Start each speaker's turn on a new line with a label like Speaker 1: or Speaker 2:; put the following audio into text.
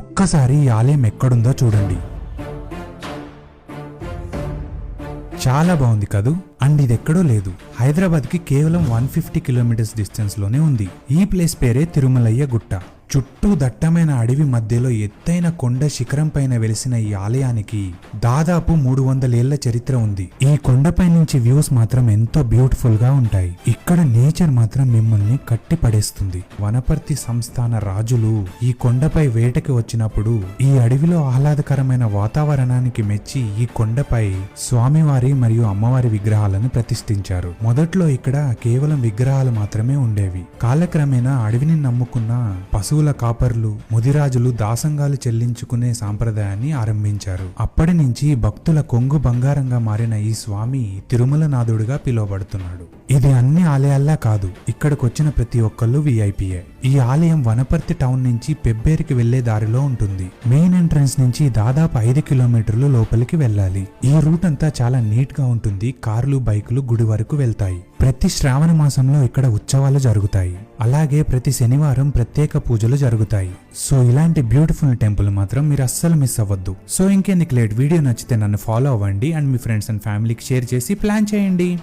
Speaker 1: ఒక్కసారి ఈ ఆలయం ఎక్కడుందో చూడండి. చాలా బాగుంది కదూ? అండ్ ఇది ఎక్కడో లేదు. హైదరాబాద్కి కేవలం వన్ ఫిఫ్టీ కిలోమీటర్స్ డిస్టెన్స్లోనే ఉంది. ఈ ప్లేస్ పేరే తిరుమలయ్య గుట్ట. చుట్టూ దట్టమైన అడవి మధ్యలో ఎత్తైన కొండ శిఖరం పైన వెలిసిన ఈ ఆలయానికి దాదాపు మూడు వందలేళ్ళ చరిత్ర ఉంది. ఈ కొండపై నుంచి వ్యూస్ మాత్రం ఎంతో బ్యూటిఫుల్గా ఉంటాయి. ఇక్కడ నేచర్ మాత్రం మిమ్మల్ని కట్టి పడేస్తుంది. వనపర్తి సంస్థాన రాజులు ఈ కొండపై వేటకి వచ్చినప్పుడు ఈ అడవిలో ఆహ్లాదకరమైన వాతావరణానికి మెచ్చి ఈ కొండపై స్వామివారి మరియు అమ్మవారి విగ్రహాలను ప్రతిష్ఠించారు. మొదట్లో ఇక్కడ కేవలం విగ్రహాలు మాత్రమే ఉండేవి. కాలక్రమేణా అడవిని నమ్ముకున్న పశువుల కాపర్లు ముదిరాజులు దాసంగాలు చెల్లించుకునే సాంప్రదాయాన్ని ఆరంభించారు. అప్పటి నుంచి భక్తుల కొంగు బంగారంగా మారిన ఈ స్వామి తిరుమలనాథుడిగా పిలువబడుతున్నాడు. ఇది అన్ని ఆలయాల్లా కాదు ఇక్కడికొచ్చిన ప్రతి ఒక్కళ్ళు విఐపీఏ ఈ ఆలయం వనపర్తి టౌన్ నుంచి పెబ్బేరికి వెళ్ళే దారిలో ఉంటుంది. మెయిన్ ఎంట్రన్స్ నుంచి దాదాపు ఐదు కిలోమీటర్లు లోపలికి వెళ్ళాలి. ఈ రూట్ అంతా చాలా నీట్గా ఉంటుంది. కార్లు బైకులు గుడి వరకు వెళ్తాయి. ప్రతి శ్రావణ మాసంలో ఇక్కడ ఉత్సవాలు జరుగుతాయి. అలాగే ప్రతి శనివారం ప్రత్యేక పూజలు జరుగుతాయి. సో ఇలాంటి బ్యూటిఫుల్ టెంపుల్ మాత్రం మీరు అస్సలు మిస్ అవ్వద్దు. సో ఇంకెందుకు లేట్? వీడియో నచ్చితే నన్ను ఫాలో అవ్వండి. అండ్ మీ ఫ్రెండ్స్ అండ్ ఫ్యామిలీకి షేర్ చేసి ప్లాన్ చేయండి.